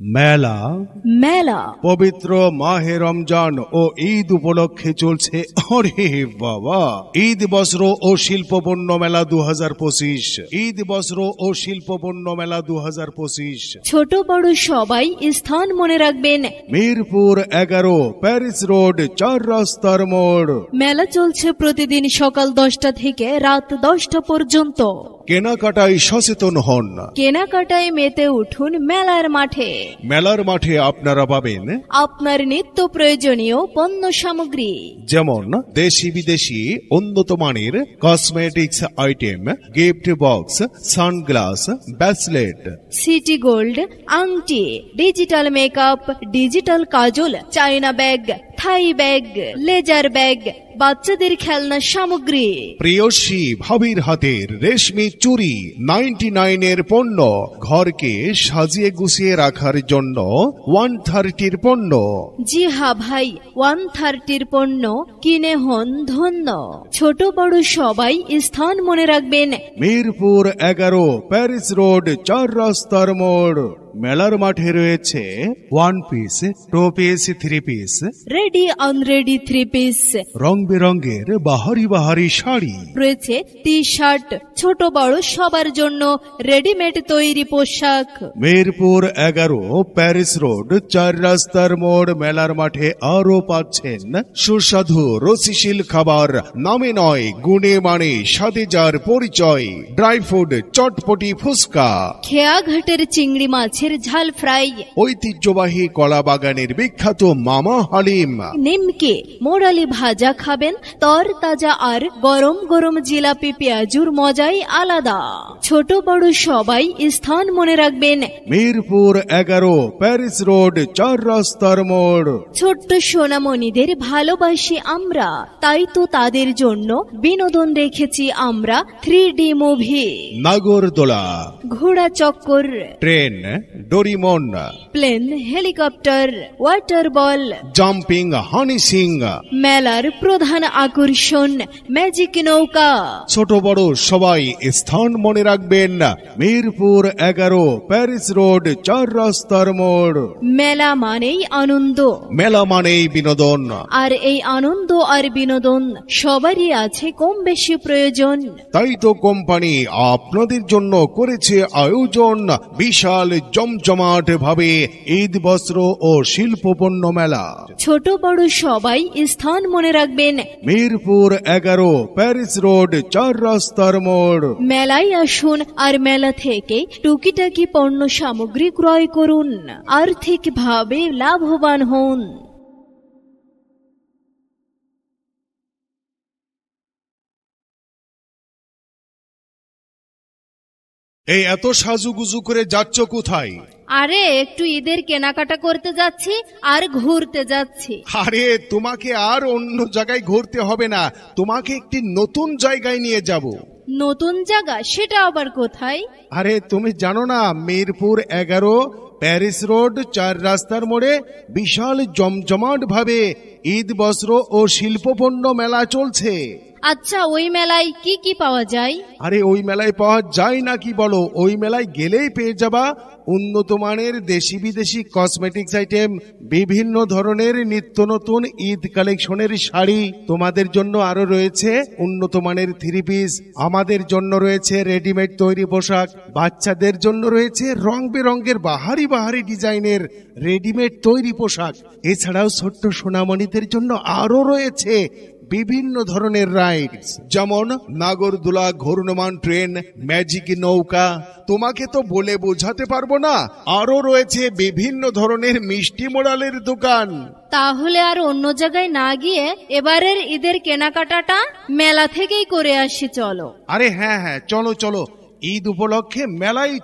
মেলা। মেলা। পবিত্র মাহে রমজান ও ঈদ উপলক্ষে চলছে অরে বাবা। ঈদ বস্ত্র ও শিল্প পণ্য মেলা দু হাজার পঁচিশ। ঈদ বস্ত্র ও শিল্প পণ্য মেলা দু হাজার পঁচিশ। ছোট বড় সবাই স্থান মনে রাখবেন। মিরপুর এগারো প্যারিস রোড চার রাস্তার মোড়। মেলা চলছে প্রতিদিন সকাল দশটা থেকে রাত দশটা পর্যন্ত। কেনাকাটায় সচেতন হন। কেনাকাটায় মেতে উঠুন মেলার মাঠে। মেলার মাঠে আপনারা পাবেন আপনার নিত্য প্রয়োজনীয় পণ্য সামগ্রী। যেমন দেশি বিদেশি উন্নত মানের cosmetics item gift box sunglass bracelet city gold আংটি ডিজিটাল মেকআপ ডিজিটাল কাজল China bag Thai bag leather bag বাচ্চাদের খেলনা সামগ্রী। প্রিয়সী ভাবির হাতের রেশমি চুরি নাইনটি নাইনের পণ্য ঘরকে সাজিয়ে গুছিয়ে রাখার জন্য ওয়ান থার্টির পণ্য। জি হা ভাই ওয়ান থার্টির পণ্য কিনে হন ধন্য। ছোট বড় সবাই স্থান মনে রাখবেন। মিরপুর এগারো প্যারিস রোড চার রাস্তার মোড়। মেলার মাঠে রয়েছে one piece two piece three piece ready unready three piece রং বেরঙের বাহারি বাহারি শাড়ি রয়েছে টি শার্ট ছোট বড় সবার জন্য রেডিমেড তৈরি পোশাক। মিরপুর এগারো প্যারিস রোড চার রাস্তার মোড় মেলার মাঠে আরও পাচ্ছেন সুস্বাদু রসিশীল খাবার। নামে নয় গুণে মানে স্বাদে যার পরিচয়। ড্রাই ফ্রুট চটপটি ফুচকা। খেয়াঘাটের চিংড়ি মাছের ঝাল ফ্রাই। ঐতিহ্যবাহী কলা বাগানের বিখ্যাত মামা হালিম। নিমকে মোড়ালি ভাজা খাবেন তর তাজা আর গরম গরম জিলাপি পেঁয়াজুর মজাই আলাদা। ছোট বড় সবাই স্থান মনে রাখবেন। মিরপুর এগারো প্যারিস রোড চার রাস্তার মোড়। ছোট্ট সোনামণিদের ভালোবাসি আমরা তাই তো তাদের জন্য বিনোদন রেখেছি আমরা থ্রি ডি মুভি। নাগরদোলা। ঘোড়া চক্কর। Train. Doraemon plane helicopter water ball jumping Honey Singh মেলার প্রধান আকর্ষণ ম্যাজিক নৌকা ছোট বড় সবাই স্থান মনে রাখবেন মিরপুর এগারো প্যারিস রোড চার রাস্তার মোড় মেলা মানেই আনন্দ মেলা মানেই বিনোদন আর এই আনন্দ আর বিনোদন সবারই আছে কম বেশি প্রয়োজন তাই তো কোম্পানি আপনাদের জন্য করেছে আয়োজন বিশাল জমজমাট ভাবে ঈদ বস্ত্র ও শিল্প পণ্য মেলা। ছোট বড় সবাই স্থান মনে রাখবেন। মিরপুর এগারো প্যারিস রোড চার রাস্তার মোড়। মেলায় আসুন আর মেলা থেকে টুকিটাকি পণ্য সামগ্রী ক্রয় করুন। আর্থিকভাবে লাভবান হন। এই এত সাজুগুজু করে যাচ্ছ কোথায়? আরে একটু ঈদের কেনাকাটা করতে যাচ্ছি আর ঘুরতে যাচ্ছি। আরে তোমাকে আর অন্য জায়গায় ঘুরতে হবে না। তোমাকে একটি নতুন জায়গায় নিয়ে যাব। নতুন জায়গা? সেটা আবার কোথায়? আরে তুমি জানো না মিরপুর এগারো প্যারিস রোড চার রাস্তার মোড়ে বিশাল জমজমাট ভাবে ঈদ বস্ত্র ও শিল্পপণ্য মেলা চলছে। আচ্ছা ওই মেলায় কি কি পাওয়া যায়? আরে, ওই মেলায় পাওয়া যায় না কি বলো? ওই মেলায় গেলেই পেয়ে যাবা উন্নত মানের দেশি বিদেশি কসমেটিক্স আইটেম বিভিন্ন ধরনের নিত্য নতুন ঈদ কালেকশনের শাড়ি। তোমাদের জন্য আরও রয়েছে উন্নত মানের থ্রি পিস আমাদের জন্য রয়েছে রেডিমেড তৈরি পোশাক, বাচ্চাদের জন্য রয়েছে রং বেরঙের বাহারি বাহারি ডিজাইনের রেডিমেড তৈরি পোশাক। এছাড়াও ছোট্ট সোনামণিদের জন্য আরও রয়েছে বিভিন্ন ধরনের রাইডস যেমন নাগরদোলা ঘূর্ণমান ট্রেন ম্যাজিক নৌকা। তোমাকে তো বলে বোঝাতে পারব না আরও রয়েছে বিভিন্ন ধরনের মিষ্টি মোড়ালের দোকান। তাহলে আর অন্য জায়গায় না গিয়ে এবারের ঈদের কেনাকাটাটা মেলা থেকেই করে আসি চলো। আরে হ্যাঁ হ্যাঁ চলো চলো। ঈদ উপলক্ষে মেলায়